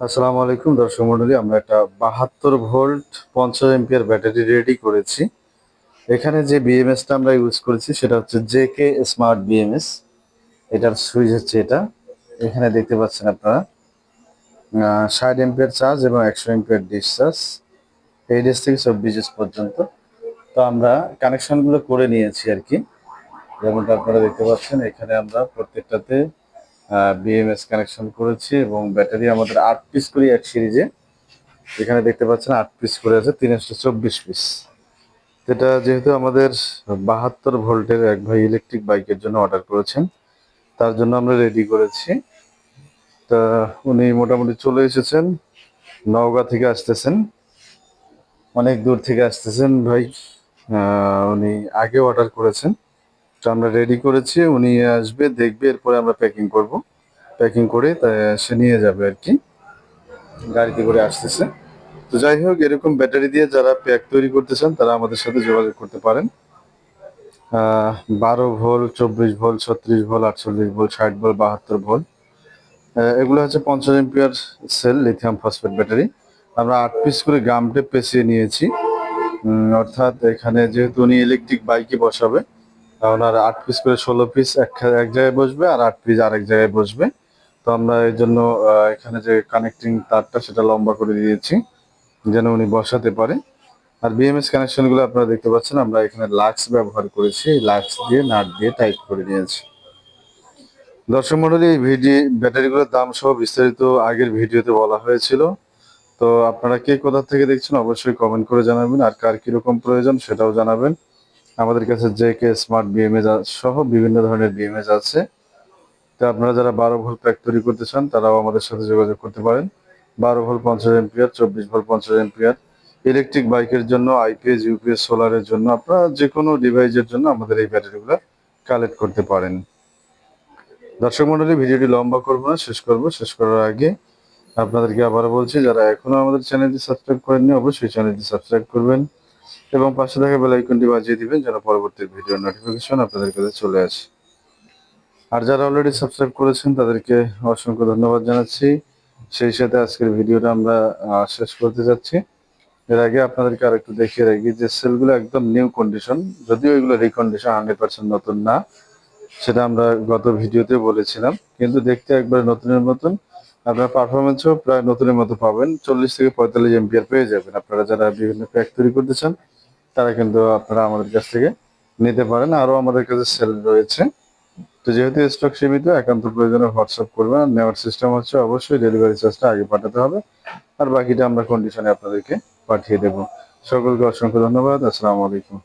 আসসালামু আলাইকুম, দর্শক মন্ডলী, আমরা একটা বাহাত্তর ভোল্ট পঞ্চাশ এমপিয়ার ব্যাটারি রেডি করেছি। এখানে যে বিএমএসটা আমরা ইউজ করেছি, সেটা হচ্ছে জে কে স্মার্ট বিএমএস এটার সুইচ হচ্ছে এটা। এখানে দেখতে পাচ্ছেন আপনারা ষাট এমপিয়ার চার্জ এবং একশো এমপিয়ার ডিসচার্জ এই এস থেকে চব্বিশ এস পর্যন্ত। তো আমরা কানেকশনগুলো করে নিয়েছি আর কি। যেমনটা আপনারা দেখতে পাচ্ছেন, এখানে আমরা প্রত্যেকটাতে বিএমএস কানেকশন করেছি এবং ব্যাটারি আমাদের আট পিস করি এক সিরিজে এখানে দেখতে পাচ্ছেন আট পিস করে আছে তিনশো চব্বিশ পিস যেটা যেহেতু আমাদের বাহাত্তর ভোল্টের এক ভাই ইলেকট্রিক বাইকের জন্য অর্ডার করেছেন, তার জন্য আমরা রেডি করেছি। তা উনি মোটামুটি চলে এসেছেন, নওগাঁ থেকে আসতেছেন। অনেক দূর থেকে আসতেছেন ভাই। উনি আগে অর্ডার করেছেন। আমরা রেডি করেছি উনি আসবে দেখবে এরপরে আমরা প্যাকিং করব। প্যাকিং করে সে নিয়ে যাবে আর কি। গাড়িতে করে আসতেছে। তো যাই হোক এরকম ব্যাটারি দিয়ে যারা প্যাক তৈরি করতে চান তারা আমাদের সাথে যোগাযোগ করতে পারেন। বারো ভোল চব্বিশ ভোল ছত্রিশ ভোল্ট আটচল্লিশ ভোল্ট ষাট ভোল্ট বাহাত্তর আহ, এগুলো হচ্ছে পঞ্চাশ ampere cell lithium phosphate battery আমরা আট পিস করে গাম টেপ পেঁচিয়ে নিয়েছি। অর্থাৎ এখানে যেহেতু উনি ইলেকট্রিক বাইকে বসাবে ওনার আট পিস করে ষোলো পিস এক এক জায়গায় বসবে আর আট পিস আরেক জায়গায় বসবে। তো আমরা এর জন্য এখানে যে কানেক্টিং তারটা সেটা লম্বা করে দিয়েছি, যেন উনি বসাতে পারে। আর বিএমএস কানেকশনগুলো আপনারা দেখতে পাচ্ছেন, আমরা এখানে লাক্স ব্যবহার করেছি। লাক্স দিয়ে নাট দিয়ে টাইট করে নিয়েছি। দর্শক মন্ডলী, এই ভিডিও ব্যাটারিগুলোর দাম সহ বিস্তারিত আগের ভিডিওতে বলা হয়েছিল। তো আপনারা কে কোথা থেকে দেখছেন, অবশ্যই কমেন্ট করে জানাবেন। আর কার কীরকম প্রয়োজন সেটাও জানাবেন। আমাদের কাছে জে কে স্মার্ট বিএমএস সহ বিভিন্ন ধরনের বিএমএস আছে। তো আপনারা যারা বারো ভোল্ট প্যাক তৈরি করতে চান, তারাও আমাদের সাথে যোগাযোগ করতে পারেন। বারো ভোল্ট পঞ্চাশ এম্পিয়ার চব্বিশ ভোল্ট পঞ্চাশ এম্পিয়ার ইলেকট্রিক বাইকের জন্য আইপিএস ইউপিএস সোলারের জন্য আপনারা যে কোনো ডিভাইসের জন্য আমাদের এই ব্যাটারিগুলো কালেক্ট করতে পারেন। দর্শক মন্ডলী, ভিডিওটি লম্বা করব না, শেষ করব। শেষ করার আগে আপনাদেরকে আবারও বলছি, যারা এখনও আমাদের চ্যানেলটি সাবস্ক্রাইব করেননি, অবশ্যই চ্যানেলটি সাবস্ক্রাইব করবেন। এবং পাশে থাকা বেল আইকনটি বাজিয়ে দিবেন যেন পরবর্তী ভিডিওর নোটিফিকেশন আপনাদের কাছে চলে আসে। আর যারা অলরেডি সাবস্ক্রাইব করেছেন, তাদেরকে অসংখ্য ধন্যবাদ জানাচ্ছি। সেই সাথে আজকের ভিডিওটা আমরা শেষ করতে যাচ্ছি। এর আগে আপনাদেরকে আর একটু দেখিয়ে রাখি যে সেলগুলো একদম নিউ কন্ডিশন যদিও এগুলো রিকন্ডিশন হান্ড্রেড পার্সেন্ট নতুন না, সেটা আমরা গত ভিডিওতে বলেছিলাম। কিন্তু দেখতে একবার নতুনের মতন, আপনার পারফরমেন্সও প্রায় নতুনের মতো পাবেন। চল্লিশ থেকে পঁয়তাল্লিশ এমপিআর পেয়ে যাবেন। আপনারা যারা বিভিন্ন প্যাক তৈরি করতে চান তারা কিন্তু আপনারা আমাদের কাছ থেকে নিতে পারেন আরও আমাদের কাছে সেল রয়েছে। তো যেহেতু স্টক সীমিত, একান্ত প্রয়োজনে হোয়াটসঅ্যাপ করবেন, আর নেওয়ার সিস্টেম হচ্ছে অবশ্যই ডেলিভারি চার্জটা আগে পাঠাতে হবে। আর বাকিটা আমরা কন্ডিশনে আপনাদেরকে পাঠিয়ে দেব। সকলকে অসংখ্য ধন্যবাদ। আসসালামু আলাইকুম।